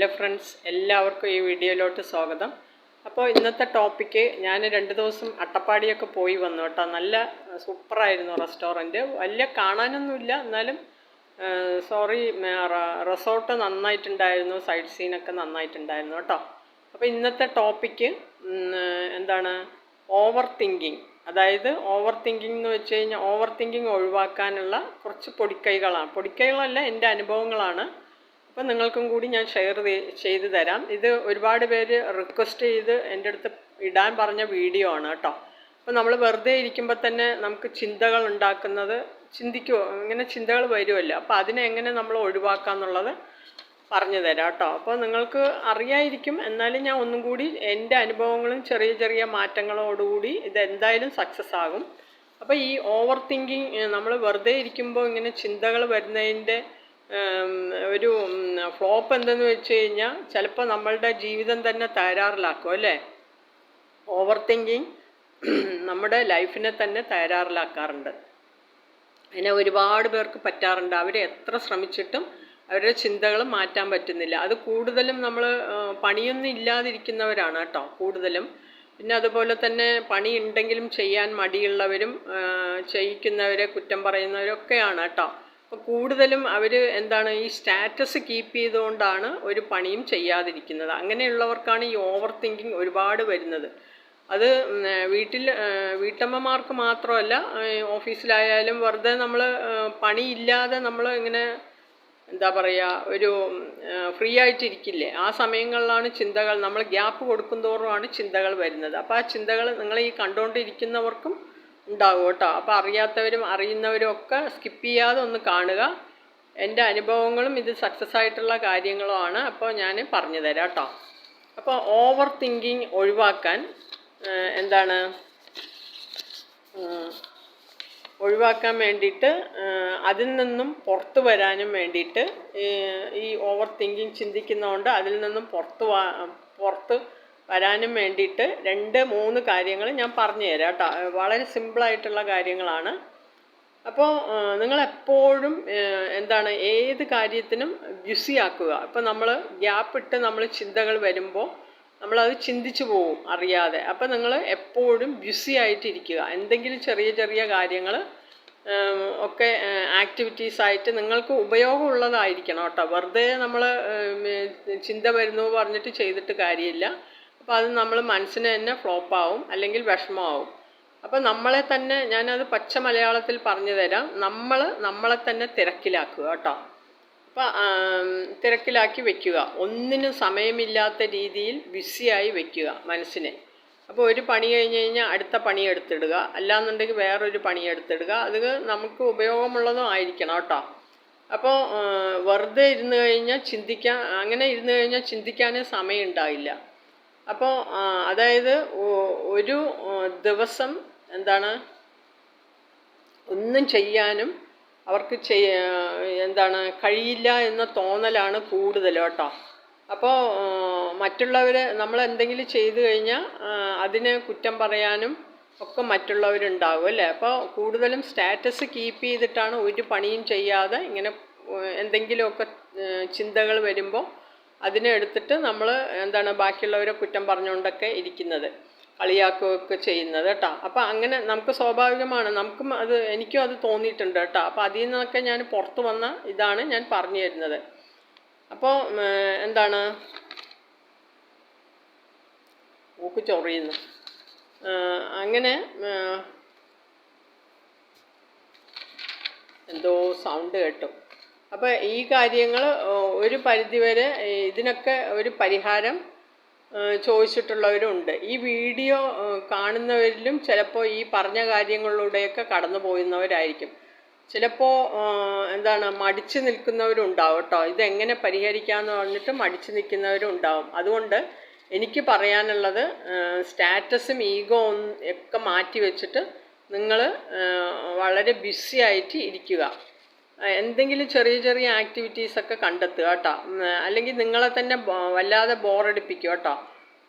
Hello friends എല്ലാവർക്കും ഈ വീഡിയോയിലോട്ട് സ്വാഗതം. അപ്പോൾ ഇന്നത്തെ ടോപ്പിക്ക് ഞാൻ രണ്ട് ദിവസം അട്ടപ്പാടിയൊക്കെ പോയി വന്നു കേട്ടോ. നല്ല സൂപ്പറായിരുന്നു റെസ്റ്റോറന്റ് വലിയ കാണാനൊന്നുമില്ല. എന്നാലും സോറി റിസോർട്ട് നന്നായിട്ടുണ്ടായിരുന്നു. സൈഡ് സീനൊക്കെ നന്നായിട്ടുണ്ടായിരുന്നു കേട്ടോ. അപ്പോൾ ഇന്നത്തെ ടോപ്പിക്ക് എന്താണ്? ഓവർ തിങ്കിങ് അതായത് ഓവർ തിങ്കിങ് എന്ന് വെച്ച് കഴിഞ്ഞാൽ ഓവർ തിങ്കിങ് ഒഴിവാക്കാനുള്ള കുറച്ച് പൊടിക്കൈകളാണ്. പൊടിക്കൈകളല്ല എന്റെ അനുഭവങ്ങളാണ്. അപ്പം നിങ്ങൾക്കും കൂടി ഞാൻ ഷെയർ ചെയ്ത് തരാം. ഇത് ഒരുപാട് പേര് റിക്വസ്റ്റ് ചെയ്ത് എന്റെ അടുത്ത് ഇടാൻ പറഞ്ഞ വീഡിയോ ആണ് കേട്ടോ. അപ്പം നമ്മൾ വെറുതെ ഇരിക്കുമ്പോൾ തന്നെ നമുക്ക് ചിന്തകൾ ഉണ്ടാക്കുന്നത് ചിന്തിക്കുമോ ഇങ്ങനെ ചിന്തകൾ വരുമല്ലോ. അപ്പോൾ അതിനെ എങ്ങനെ നമ്മൾ ഒഴിവാക്കാന്നുള്ളത് പറഞ്ഞു തരാം കേട്ടോ. അപ്പോൾ നിങ്ങൾക്ക് അറിയായിരിക്കും എന്നാലും ഞാൻ ഒന്നും കൂടി എന്റെ അനുഭവങ്ങളും ചെറിയ ചെറിയ മാറ്റങ്ങളോടുകൂടി ഇതെന്തായാലും സക്സസ് ആകും. അപ്പോൾ ഈ ഓവർ തിങ്കിങ് നമ്മൾ വെറുതെ ഇരിക്കുമ്പോൾ ഇങ്ങനെ ചിന്തകൾ വരുന്നതിന്റെ ഒരു ഫ്ലോപ്പ് എന്തെന്ന് വെച്ച് കഴിഞ്ഞാൽ ചിലപ്പോൾ നമ്മളുടെ ജീവിതം തന്നെ തകരാറിലാക്കും അല്ലേ? ഓവർ തിങ്കിങ് നമ്മുടെ ലൈഫിനെ തന്നെ തകരാറിലാക്കാറുണ്ട്. അതിനെ ഒരുപാട് പേർക്ക് പറ്റാറുണ്ട്. അവർ എത്ര ശ്രമിച്ചിട്ടും അവരുടെ ചിന്തകൾ മാറ്റാൻ പറ്റുന്നില്ല. അത് കൂടുതലും നമ്മൾ പണിയൊന്നും ഇല്ലാതിരിക്കുന്നവരാണ് കേട്ടോ കൂടുതലും. പിന്നെ അതുപോലെ തന്നെ പണി ഉണ്ടെങ്കിലും ചെയ്യാൻ മടിയുള്ളവരും ചെയ്യിക്കുന്നവരെ കുറ്റം പറയുന്നവരൊക്കെയാണ് കേട്ടോ. അപ്പോൾ കൂടുതലും അവർ എന്താണ് ഈ സ്റ്റാറ്റസ് കീപ്പ് ചെയ്തുകൊണ്ടാണ് ഒരു പണിയും ചെയ്യാതിരിക്കുന്നത്. അങ്ങനെയുള്ളവർക്കാണ് ഈ ഓവർ തിങ്കിങ് ഒരുപാട് വരുന്നത്. അത് വീട്ടിൽ വീട്ടമ്മമാർക്ക് മാത്രമല്ല ഓഫീസിലായാലും വെറുതെ നമ്മൾ പണിയില്ലാതെ നമ്മൾ ഇങ്ങനെ എന്താ പറയുക ഒരു ഫ്രീ ആയിട്ടിരിക്കില്ലേ? ആ സമയങ്ങളിലാണ് ചിന്തകൾ നമ്മൾ ഗ്യാപ്പ് കൊടുക്കുന്തോറുമാണ് ചിന്തകൾ വരുന്നത്. അപ്പോൾ ആ ചിന്തകൾ നിങ്ങൾ ഈ കണ്ടുകൊണ്ടിരിക്കുന്നവർക്കും ഉണ്ടാവും കേട്ടോ അപ്പോൾ അറിയാത്തവരും അറിയുന്നവരും ഒക്കെ സ്കിപ്പ് ചെയ്യാതെ ഒന്ന് കാണുക. എന്റെ അനുഭവങ്ങളും ഇത് സക്സസ് ആയിട്ടുള്ള കാര്യങ്ങളുമാണ്. അപ്പോൾ ഞാൻ പറഞ്ഞു തരാം കേട്ടോ. അപ്പോൾ ഓവർ തിങ്കിങ് ഒഴിവാക്കാൻ എന്താണ്? ഒഴിവാക്കാൻ വേണ്ടിയിട്ട് അതിൽ നിന്നും പുറത്തു വരാനും വേണ്ടിയിട്ട് ഈ ഓവർ തിങ്കിങ് ചിന്തിക്കുന്നതുകൊണ്ട് അതിൽ നിന്നും പുറത്ത് പുറത്ത് വരാനും വേണ്ടിയിട്ട് രണ്ട് മൂന്ന് കാര്യങ്ങൾ ഞാൻ പറഞ്ഞു തരാം കേട്ടോ. വളരെ സിമ്പിളായിട്ടുള്ള കാര്യങ്ങളാണ്. അപ്പോൾ നിങ്ങളെപ്പോഴും എന്താണ് ഏത് കാര്യത്തിനും ബിസി ആക്കുക. അപ്പോൾ നമ്മൾ ഗ്യാപ്പ് ഇട്ട് നമ്മൾ ചിന്തകൾ വരുമ്പോൾ നമ്മളത് ചിന്തിച്ചു പോവും അറിയാതെ. അപ്പോൾ നിങ്ങൾ എപ്പോഴും ബ്യുസി ആയിട്ടിരിക്കുക. എന്തെങ്കിലും ചെറിയ ചെറിയ കാര്യങ്ങൾ ഒക്കെ ആക്ടിവിറ്റീസ് ആയിട്ട് നിങ്ങൾക്ക് ഉപയോഗമുള്ളതായിരിക്കണം കേട്ടോ. വെറുതെ നമ്മൾ ചിന്ത വരുന്നു പറഞ്ഞിട്ട് ചെയ്തിട്ട് കാര്യമില്ല. അപ്പോൾ അത് നമ്മൾ മനസ്സിന് തന്നെ ഫ്ലോപ്പാവും അല്ലെങ്കിൽ വിഷമമാവും. അപ്പോൾ നമ്മളെ തന്നെ ഞാനത് പച്ച മലയാളത്തിൽ പറഞ്ഞു തരാം. നമ്മൾ നമ്മളെ തന്നെ തിരക്കിലാക്കുക കേട്ടോ. അപ്പോൾ തിരക്കിലാക്കി വെക്കുക. ഒന്നിനും സമയമില്ലാത്ത രീതിയിൽ ബിസിയായി വെക്കുക മനസ്സിനെ. അപ്പോൾ ഒരു പണി കഴിഞ്ഞ് കഴിഞ്ഞാൽ അടുത്ത പണി എടുത്തിടുക. അല്ലാന്നുണ്ടെങ്കിൽ വേറൊരു പണി എടുത്തിടുക. അത് നമുക്ക് ഉപയോഗമുള്ളതും ആയിരിക്കണം കേട്ടോ. അപ്പോൾ വെറുതെ ഇരുന്ന് കഴിഞ്ഞാൽ ചിന്തിക്കാൻ അങ്ങനെ ഇരുന്ന് കഴിഞ്ഞാൽ ചിന്തിക്കാനേ സമയം ഉണ്ടാവില്ല അപ്പോൾ അതായത് ഒരു ദിവസം എന്താണ് ഒന്നും ചെയ്യാനും അവർക്ക് ചെയ്യ എന്താണ് കഴിയില്ല എന്ന തോന്നലാണ് കൂടുതൽ കേട്ടോ. അപ്പോൾ മറ്റുള്ളവർ നമ്മൾ എന്തെങ്കിലും ചെയ്തു കഴിഞ്ഞാൽ അതിനെ കുറ്റം പറയാനും ഒക്കെ മറ്റുള്ളവരുണ്ടാവും അല്ലേ? അപ്പോൾ കൂടുതലും സ്റ്റാറ്റസ് കീപ്പ് ചെയ്തിട്ടാണ് ഒരു പണിയും ചെയ്യാതെ ഇങ്ങനെ എന്തെങ്കിലുമൊക്കെ ചിന്തകൾ വരുമ്പോൾ അതിനെ എടുത്തിട്ട് നമ്മൾ എന്താണ് ബാക്കിയുള്ളവരെ കുറ്റം പറഞ്ഞുകൊണ്ടൊക്കെ ഇരിക്കുന്നത് കളിയാക്കുകയൊക്കെ ചെയ്യുന്നത് കേട്ടോ. അപ്പോൾ അങ്ങനെ നമുക്ക് സ്വാഭാവികമാണ്. നമുക്കും അത് എനിക്കും അത് തോന്നിയിട്ടുണ്ട് കേട്ടോ. അപ്പോൾ അതിൽ നിന്നൊക്കെ ഞാൻ പുറത്തു വന്ന ഇതാണ് ഞാൻ പറഞ്ഞു തരുന്നത്. അപ്പോൾ എന്താണ്? ഊക്ക് ചൊറിയുന്നു. അങ്ങനെ എന്തോ സൗണ്ട് കേട്ടു. അപ്പോൾ ഈ കാര്യങ്ങൾ ഒരു പരിധിവരെ ഇതിനൊക്കെ ഒരു പരിഹാരം ചോദിച്ചിട്ടുള്ളവരുണ്ട്. ഈ വീഡിയോ കാണുന്നവരിലും ചിലപ്പോൾ ഈ പറഞ്ഞ കാര്യങ്ങളിലൂടെയൊക്കെ കടന്നു പോകുന്നവരായിരിക്കും ചിലപ്പോൾ എന്താണ് മടിച്ചു നിൽക്കുന്നവരുണ്ടാവും കേട്ടോ ഇതെങ്ങനെ പരിഹരിക്കാമെന്ന് പറഞ്ഞിട്ട് മടിച്ചു നിൽക്കുന്നവരും ഉണ്ടാവും അതുകൊണ്ട് എനിക്ക് പറയാനുള്ളത് സ്റ്റാറ്റസും ഈഗോ ഒക്കെ മാറ്റി വെച്ചിട്ട് നിങ്ങൾ വളരെ ബിസി ആയിട്ട് ഇരിക്കുക. എന്തെങ്കിലും ചെറിയ ചെറിയ ആക്ടിവിറ്റീസ് ഒക്കെ കണ്ടെത്തുക കേട്ടോ. അല്ലെങ്കിൽ നിങ്ങളെ തന്നെ വല്ലാതെ ബോറടിപ്പിക്കുക കേട്ടോ.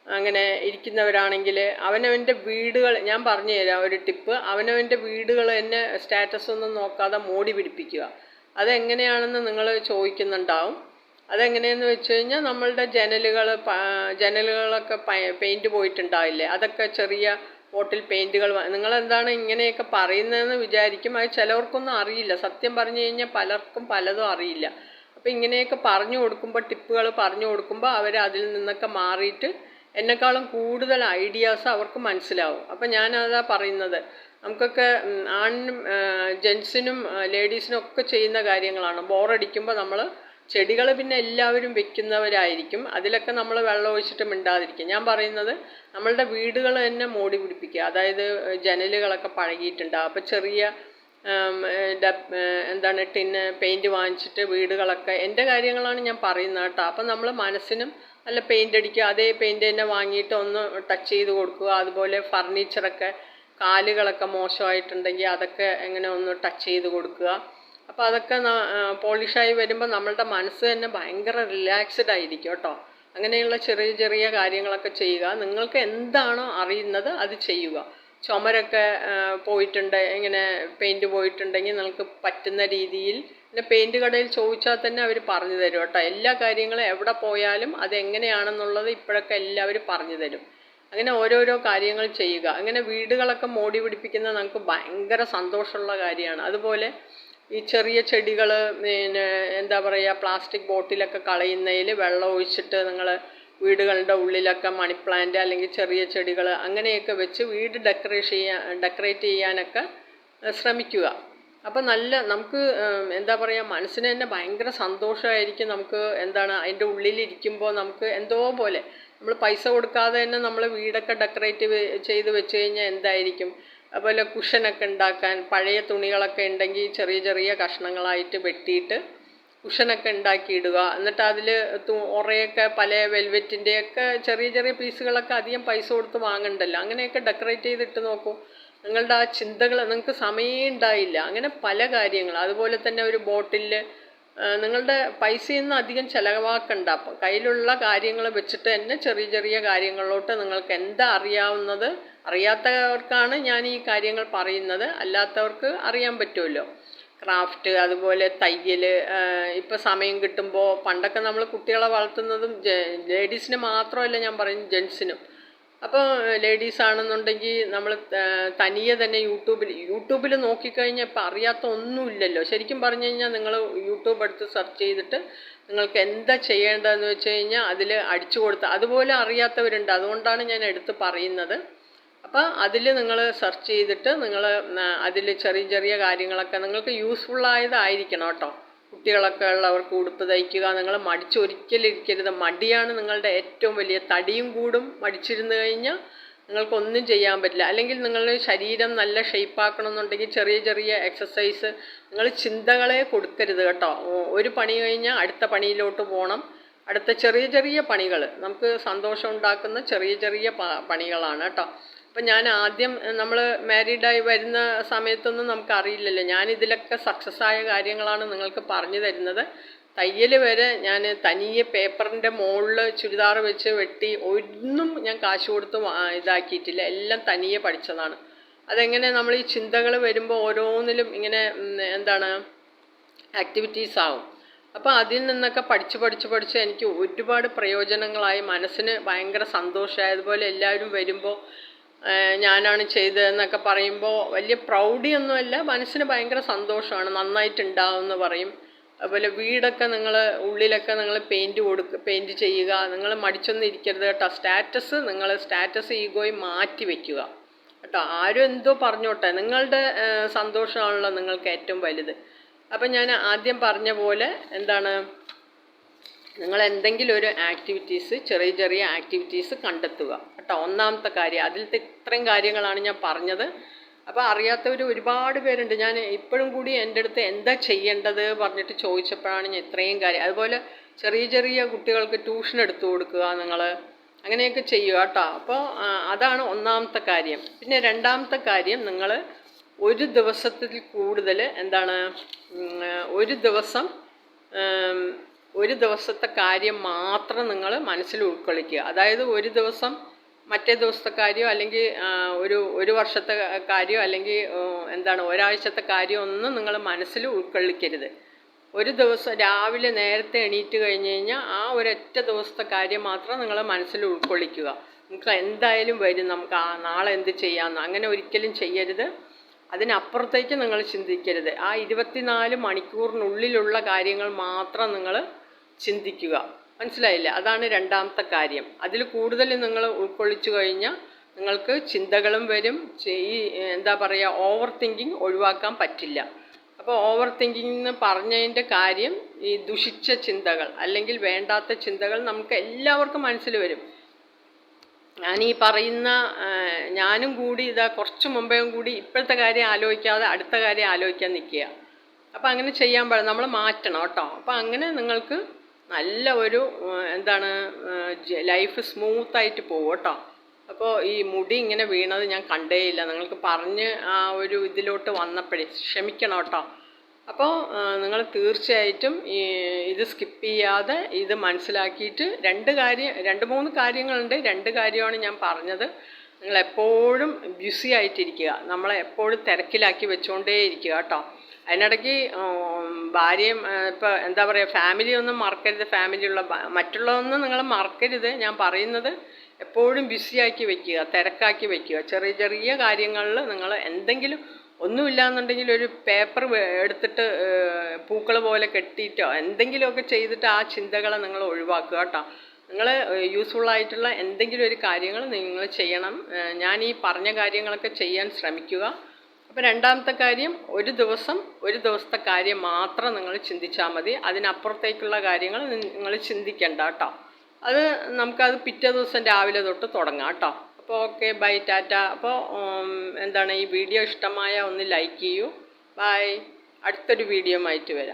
അങ്ങനെ ഇരിക്കുന്നവരാണെങ്കിൽ അവനവന്റെ വീടുകൾ ഞാൻ പറഞ്ഞു തരാം ഒരു ടിപ്പ് അവനവന്റെ വീടുകൾ തന്നെ സ്റ്റാറ്റസ് ഒന്നും നോക്കാതെ മോടി പിടിപ്പിക്കുക. അതെങ്ങനെയാണെന്ന് നിങ്ങൾ ചോദിക്കുന്നുണ്ടാവും. അതെങ്ങനെയെന്ന് വെച്ച് കഴിഞ്ഞാൽ നമ്മളുടെ ജനലുകൾ ജനലുകളൊക്കെ പെയിന്റ് പോയിട്ടുണ്ടാവില്ലേ? അതൊക്കെ ചെറിയ ബോട്ടിൽ പെയിന്റുകൾ നിങ്ങളെന്താണ് ഇങ്ങനെയൊക്കെ പറയുന്നതെന്ന് വിചാരിക്കും. അത് ചിലവർക്കൊന്നും അറിയില്ല. സത്യം പറഞ്ഞു കഴിഞ്ഞാൽ പലർക്കും പലതും അറിയില്ല. അപ്പോൾ ഇങ്ങനെയൊക്കെ പറഞ്ഞു കൊടുക്കുമ്പോൾ ടിപ്പുകൾ പറഞ്ഞു കൊടുക്കുമ്പോൾ അവർ അതിൽ നിന്നൊക്കെ മാറിയിട്ട് എന്നെക്കാളും കൂടുതൽ ഐഡിയാസ് അവർക്ക് മനസ്സിലാവും. അപ്പം ഞാനതാ പറയുന്നത്. നമുക്കൊക്കെ ആണിനും ജെൻസിനും ലേഡീസിനും ഒക്കെ ചെയ്യുന്ന കാര്യങ്ങളാണ്. ബോറടിക്കുമ്പോൾ നമ്മൾ ചെടികൾ പിന്നെ എല്ലാവരും വെക്കുന്നവരായിരിക്കും. അതിലൊക്കെ നമ്മൾ വെള്ളം ഒഴിച്ചിട്ട് മിണ്ടാതിരിക്കും. ഞാൻ പറയുന്നത് നമ്മളുടെ വീടുകൾ തന്നെ മോടി പിടിപ്പിക്കുക. അതായത് ജനലുകളൊക്കെ പഴകിയിട്ടുണ്ടാകും അപ്പോൾ ചെറിയ എന്താണ് ടിന്ന് പെയിന്റ് വാങ്ങിച്ചിട്ട് വീടുകളൊക്കെ എന്റെ കാര്യങ്ങളാണ് ഞാൻ പറയുന്നത് കേട്ടോ. അപ്പം നമ്മൾ മനസ്സിനും നല്ല പെയിന്റ് അടിക്കുക. അതേ പെയിന്റ് തന്നെ വാങ്ങിയിട്ട് ഒന്ന് ടച്ച് ചെയ്ത് കൊടുക്കുക. അതുപോലെ ഫർണിച്ചറൊക്കെ കാലുകളൊക്കെ മോശമായിട്ടുണ്ടെങ്കിൽ അതൊക്കെ എങ്ങനെ ഒന്ന് ടച്ച് ചെയ്ത് കൊടുക്കുക. അപ്പോൾ അതൊക്കെ പോളിഷായി വരുമ്പോൾ നമ്മളുടെ മനസ്സ് തന്നെ ഭയങ്കര റിലാക്സ്ഡ് ആയിരിക്കും കേട്ടോ. അങ്ങനെയുള്ള ചെറിയ ചെറിയ കാര്യങ്ങളൊക്കെ ചെയ്യുക. നിങ്ങൾക്ക് എന്താണോ അറിയുന്നത് അത് ചെയ്യുക. ചുമരൊക്കെ പോയിട്ടുണ്ട് ഇങ്ങനെ പെയിന്റ് പോയിട്ടുണ്ടെങ്കിൽ നിങ്ങൾക്ക് പറ്റുന്ന രീതിയിൽ പിന്നെ പെയിന്റ് കടയിൽ ചോദിച്ചാൽ തന്നെ അവർ പറഞ്ഞു തരും കേട്ടോ. എല്ലാ കാര്യങ്ങളും എവിടെ പോയാലും അത് എങ്ങനെയാണെന്നുള്ളത് ഇപ്പോഴൊക്കെ എല്ലാവരും പറഞ്ഞു തരും. അങ്ങനെ ഓരോരോ കാര്യങ്ങൾ ചെയ്യുക. അങ്ങനെ വീടുകളൊക്കെ മോടി പിടിപ്പിക്കുന്നത് നമുക്ക് ഭയങ്കര സന്തോഷമുള്ള കാര്യമാണ്. അതുപോലെ ഈ ചെറിയ ചെടികൾ പിന്നെ എന്താ പറയുക പ്ലാസ്റ്റിക് ബോട്ടിലൊക്കെ കളയുന്നതിൽ വെള്ളം ഒഴിച്ചിട്ട് നിങ്ങൾ വീടുകളുടെ ഉള്ളിലൊക്കെ മണി പ്ലാന്റ് അല്ലെങ്കിൽ ചെറിയ ചെടികൾ അങ്ങനെയൊക്കെ വെച്ച് വീട് ഡെക്കറേഷൻ ചെയ്യാൻ ഡെക്കറേറ്റ് ചെയ്യാനൊക്കെ ശ്രമിക്കുക. അപ്പം നല്ല നമുക്ക് എന്താ പറയുക മനസ്സിന് തന്നെ ഭയങ്കര സന്തോഷമായിരിക്കും നമുക്ക് എന്താണ് അതിന്റെ ഉള്ളിലിരിക്കുമ്പോൾ നമുക്ക് എന്തോ പോലെ. നമ്മൾ പൈസ കൊടുക്കാതെ തന്നെ നമ്മൾ വീടൊക്കെ ഡെക്കറേറ്റ് ചെയ്ത് വെച്ച് കഴിഞ്ഞാൽ എന്തായിരിക്കും? അതുപോലെ കുഷനൊക്കെ ഉണ്ടാക്കാൻ പഴയ തുണികളൊക്കെ ഉണ്ടെങ്കിൽ ചെറിയ ചെറിയ കഷ്ണങ്ങളായിട്ട് വെട്ടിയിട്ട് കുഷനൊക്കെ ഉണ്ടാക്കിയിടുക. എന്നിട്ട് അതിൽ ഉറയൊക്കെ പല വെൽവെറ്റിന്റെയൊക്കെ ചെറിയ ചെറിയ പീസുകളൊക്കെ അധികം പൈസ കൊടുത്ത് വാങ്ങണ്ടല്ലോ. അങ്ങനെയൊക്കെ ഡെക്കറേറ്റ് ചെയ്തിട്ട് നോക്കൂ. നിങ്ങളുടെ ആ ചിന്തകൾ നിങ്ങൾക്ക് സമയം ഉണ്ടായില്ല. അങ്ങനെ പല കാര്യങ്ങൾ. അതുപോലെ തന്നെ ഒരു ബോട്ടിൽ നിങ്ങളുടെ പൈസയൊന്നും അധികം ചിലവാക്കണ്ട. അപ്പം കയ്യിലുള്ള കാര്യങ്ങൾ വെച്ചിട്ട് തന്നെ ചെറിയ ചെറിയ കാര്യങ്ങളിലോട്ട് നിങ്ങൾക്ക് എന്താ അറിയാവുന്നത് അറിയാത്തവർക്കാണ് ഞാൻ ഈ കാര്യങ്ങൾ പറയുന്നത്. അല്ലാത്തവർക്ക് അറിയാൻ പറ്റുമല്ലോ. ക്രാഫ്റ്റ് അതുപോലെ തയ്യൽ ഇപ്പോൾ സമയം കിട്ടുമ്പോൾ പണ്ടൊക്കെ നമ്മൾ കുട്ടികളെ വളർത്തുന്നതും ലേഡീസിന് മാത്രമല്ല ഞാൻ പറയും ജെൻസിനും. അപ്പോൾ ലേഡീസ് ആണെന്നുണ്ടെങ്കിൽ നമ്മൾ തനിയെ തന്നെ യൂട്യൂബിൽ യൂട്യൂബിൽ നോക്കിക്കഴിഞ്ഞാൽ ഇപ്പം അറിയാത്ത ഒന്നുമില്ലല്ലോ. ശരിക്കും പറഞ്ഞു കഴിഞ്ഞാൽ നിങ്ങൾ യൂട്യൂബ് എടുത്ത് സെർച്ച് ചെയ്തിട്ട് നിങ്ങൾക്ക് എന്താ ചെയ്യേണ്ടതെന്ന് വെച്ച് കഴിഞ്ഞാൽ അതിൽ അടിച്ചു കൊടുത്ത് അതുപോലെ അറിയാത്തവരുണ്ട്. അതുകൊണ്ടാണ് ഞാൻ എടുത്ത് പറയുന്നത്. അപ്പോൾ അതിൽ നിങ്ങൾ സെർച്ച് ചെയ്തിട്ട് നിങ്ങൾ അതിൽ ചെറിയ ചെറിയ കാര്യങ്ങളൊക്കെ നിങ്ങൾക്ക് യൂസ്ഫുള്ളായതായിരിക്കണം കേട്ടോ. കുട്ടികളൊക്കെ ഉള്ളവർക്ക് ഉടുപ്പ് തയ്ക്കുക നിങ്ങൾ മടിച്ചൊരിക്കലിരിക്കരുത് മടിയാണ് നിങ്ങളുടെ ഏറ്റവും വലിയ. തടിയും കൂടും മടിച്ചിരുന്നു കഴിഞ്ഞാൽ നിങ്ങൾക്കൊന്നും ചെയ്യാൻ പറ്റില്ല. അല്ലെങ്കിൽ നിങ്ങളുടെ ശരീരം നല്ല ഷേപ്പാക്കണമെന്നുണ്ടെങ്കിൽ ചെറിയ ചെറിയ എക്സസൈസ് നിങ്ങൾ ചിന്തകളെ കൊടുക്കരുത് കേട്ടോ. ഒരു പണി കഴിഞ്ഞാൽ അടുത്ത പണിയിലോട്ട് പോകണം. അടുത്ത ചെറിയ ചെറിയ പണികൾ. നമുക്ക് സന്തോഷം ഉണ്ടാക്കുന്ന ചെറിയ ചെറിയ പണികളാണ് കേട്ടോ. അപ്പം ഞാൻ ആദ്യം നമ്മൾ മാരീഡായി വരുന്ന സമയത്തൊന്നും നമുക്കറിയില്ലല്ലോ. ഞാൻ ഇതിലൊക്കെ സക്സസ് ആയ കാര്യങ്ങളാണ് നിങ്ങൾക്ക് പറഞ്ഞു തരുന്നത്. തയ്യൽ വരെ ഞാൻ തനിയെ പേപ്പറിന്റെ മുകളിൽ ചുരിദാർ വെച്ച് വെട്ടി ഒന്നും ഞാൻ കാശ് കൊടുത്ത് ഇതാക്കിയിട്ടില്ല. എല്ലാം തനിയെ പഠിച്ചതാണ്. അതെങ്ങനെ നമ്മൾ ഈ ചിന്തകൾ വരുമ്പോൾ ഓരോന്നിലും ഇങ്ങനെ എന്താണ് ആക്ടിവിറ്റീസ് ആവും. അപ്പോൾ അതിൽ നിന്നൊക്കെ പഠിച്ച് പഠിച്ച് പഠിച്ച് എനിക്ക് ഒരുപാട് പ്രയോജനങ്ങളായി. മനസ്സിന് ഭയങ്കര സന്തോഷമായി അതുപോലെ എല്ലാവരും വരുമ്പോൾ ഞാനാണ് ചെയ്തതെന്നൊക്കെ പറയുമ്പോൾ വലിയ പ്രൗഢിയൊന്നുമല്ല മനസ്സിന് ഭയങ്കര സന്തോഷമാണ്. നന്നായിട്ടുണ്ടാവുമെന്ന് പറയും. അതുപോലെ വീടൊക്കെ നിങ്ങൾ ഉള്ളിലൊക്കെ നിങ്ങൾ പെയിന്റ് കൊടുക്കുക പെയിന്റ് ചെയ്യുക നിങ്ങൾ മടിച്ചൊന്നും ഇരിക്കരുത് കേട്ടോ. സ്റ്റാറ്റസ് നിങ്ങൾ സ്റ്റാറ്റസ് ഈഗോയി മാറ്റി വയ്ക്കുക കേട്ടോ ആരും എന്തോ പറഞ്ഞോട്ടെ. നിങ്ങളുടെ സന്തോഷമാണല്ലോ നിങ്ങൾക്ക് ഏറ്റവും വലുത്. അപ്പം ഞാൻ ആദ്യം പറഞ്ഞ പോലെ എന്താണ് നിങ്ങൾ എന്തെങ്കിലും ഒരു ആക്ടിവിറ്റീസ് ചെറിയ ചെറിയ ആക്ടിവിറ്റീസ് കണ്ടെത്തുക. കേട്ടോ ഒന്നാമത്തെ കാര്യം. അതിലത്തെ ഇത്രയും കാര്യങ്ങളാണ് ഞാൻ പറഞ്ഞത്. അപ്പോൾ അറിയാത്തവർ ഒരുപാട് പേരുണ്ട്. ഞാൻ ഇപ്പോഴും കൂടി എന്റെ അടുത്ത് എന്താ ചെയ്യേണ്ടത് പറഞ്ഞിട്ട് ചോദിച്ചപ്പോഴാണ് ഞാൻ ഇത്രയും കാര്യം. അതുപോലെ ചെറിയ ചെറിയ കുട്ടികൾക്ക് ട്യൂഷൻ എടുത്തു കൊടുക്കുക നിങ്ങൾ അങ്ങനെയൊക്കെ ചെയ്യുക കേട്ടോ. അപ്പോൾ അതാണ് ഒന്നാമത്തെ കാര്യം. പിന്നെ രണ്ടാമത്തെ കാര്യം നിങ്ങൾ ഒരു ദിവസത്തിൽ കൂടുതൽ എന്താണ് ഒരു ദിവസം ഒരു ദിവസത്തെ കാര്യം മാത്രം നിങ്ങൾ മനസ്സിൽ ഉൾക്കൊള്ളിക്കുക. അതായത് ഒരു ദിവസം മറ്റേ ദിവസത്തെ കാര്യം അല്ലെങ്കിൽ ഒരു ഒരു വർഷത്തെ കാര്യം അല്ലെങ്കിൽ എന്താണ് ഒരാഴ്ചത്തെ കാര്യം ഒന്നും നിങ്ങൾ മനസ്സിൽ ഉൾക്കൊള്ളിക്കരുത്. ഒരു ദിവസം രാവിലെ നേരത്തെ എണീറ്റ് കഴിഞ്ഞ് കഴിഞ്ഞാൽ ആ ഒരൊറ്റ ദിവസത്തെ കാര്യം മാത്രം നിങ്ങൾ മനസ്സിൽ ഉൾക്കൊള്ളിക്കുക. നിങ്ങൾക്ക് എന്തായാലും വരും നമുക്ക് ആ നാളെ എന്ത് ചെയ്യാമെന്ന് അങ്ങനെ ഒരിക്കലും ചെയ്യരുത്. അതിനപ്പുറത്തേക്ക് നിങ്ങൾ ചിന്തിക്കരുത്. ആ ഇരുപത്തിനാല് മണിക്കൂറിനുള്ളിലുള്ള കാര്യങ്ങൾ മാത്രം നിങ്ങൾ ചിന്തിക്കുക. മനസ്സിലായില്ല? അതാണ് രണ്ടാമത്തെ കാര്യം. അതിൽ കൂടുതൽ നിങ്ങൾ ഉൾക്കൊള്ളിച്ചു കഴിഞ്ഞാൽ നിങ്ങൾക്ക് ചിന്തകളും വരും. ഈ എന്താ പറയുക ഓവർ തിങ്കിങ് ഒഴിവാക്കാൻ പറ്റില്ല. അപ്പോൾ ഓവർ തിങ്കിങ് എന്ന് പറഞ്ഞതിന്റെ കാര്യം ഈ ദുഷിച്ച ചിന്തകൾ അല്ലെങ്കിൽ വേണ്ടാത്ത ചിന്തകൾ നമുക്ക് എല്ലാവർക്കും മനസ്സിൽ വരും. ഞാൻ ഈ പറയുന്ന ഞാനും കൂടി ഇതാ കുറച്ച് മുമ്പേയും കൂടി ഇപ്പോഴത്തെ കാര്യം ആലോചിക്കാതെ അടുത്ത കാര്യം ആലോചിക്കാൻ നിൽക്കുക. അപ്പോൾ അങ്ങനെ ചെയ്യാൻ പാടില്ല. നമ്മൾ മാറ്റണം കേട്ടോ. അപ്പം അങ്ങനെ നിങ്ങൾക്ക് നല്ല ഒരു എന്താണ് ലൈഫ് സ്മൂത്തായിട്ട് പോകും കേട്ടോ. അപ്പോൾ ഈ മുടി ഇങ്ങനെ വീണത് ഞാൻ കണ്ടേയില്ല. നിങ്ങൾക്ക് പറഞ്ഞ് ആ ഒരു ഇതിലോട്ട് വന്നപ്പോഴേ ക്ഷമിക്കണം കേട്ടോ. അപ്പോൾ നിങ്ങൾ തീർച്ചയായിട്ടും ഈ ഇത് സ്കിപ്പ് ചെയ്യാതെ ഇത് മനസ്സിലാക്കിയിട്ട് രണ്ട് കാര്യം രണ്ട് മൂന്ന് കാര്യങ്ങളുണ്ട്. രണ്ട് കാര്യമാണ് ഞാൻ പറഞ്ഞത്. നിങ്ങൾ എപ്പോഴും ബിസി ആയിട്ടിരിക്കുക. നമ്മളെ എപ്പോഴും തിരക്കിലാക്കി വെച്ചുകൊണ്ടേ ഇരിക്കുക കേട്ടോ. അതിനിടയ്ക്ക് ഭാര്യയും ഇപ്പോൾ എന്താ പറയുക ഫാമിലി ഒന്നും മറക്കരുത്. ഫാമിലിയുള്ള മറ്റുള്ളതൊന്നും നിങ്ങൾ മറക്കരുത്. ഞാൻ പറയുന്നത് എപ്പോഴും ബിസിയാക്കി വെക്കുക തിരക്കാക്കി വെക്കുക. ചെറിയ ചെറിയ കാര്യങ്ങളിൽ നിങ്ങൾ എന്തെങ്കിലും ഒന്നുമില്ല ഒന്നുമില്ലാന്നുണ്ടെങ്കിൽ ഒരു പേപ്പർ എടുത്തിട്ട് പൂക്കൾ പോലെ കെട്ടിയിട്ടോ എന്തെങ്കിലുമൊക്കെ ചെയ്തിട്ട് ആ ചിന്തകളെ നിങ്ങൾ ഒഴിവാക്കുക കേട്ടോ. നിങ്ങൾ യൂസ്ഫുള്ളായിട്ടുള്ള എന്തെങ്കിലും ഒരു കാര്യങ്ങൾ നിങ്ങൾ ചെയ്യണം. ഞാൻ ഈ പറഞ്ഞ കാര്യങ്ങളൊക്കെ ചെയ്യാൻ ശ്രമിക്കുക. അപ്പോൾ രണ്ടാമത്തെ കാര്യം ഒരു ദിവസം ഒരു ദിവസത്തെ കാര്യം മാത്രം നിങ്ങൾ ചിന്തിച്ചാൽ മതി. അതിനപ്പുറത്തേക്കുള്ള കാര്യങ്ങൾ നിങ്ങൾ ചിന്തിക്കണ്ട കേട്ടോ അത് നമുക്കത് പിറ്റേ ദിവസം രാവിലെ തൊട്ട് തുടങ്ങാം കേട്ടോ അപ്പോൾ ഓക്കെ ബൈ ടാറ്റ. അപ്പോൾ എന്താണ് ഈ വീഡിയോ ഇഷ്ടമായ ഒന്ന് ലൈക്ക് ചെയ്യൂ. ബൈ. അടുത്തൊരു വീഡിയോ ആയിട്ട് വരാം.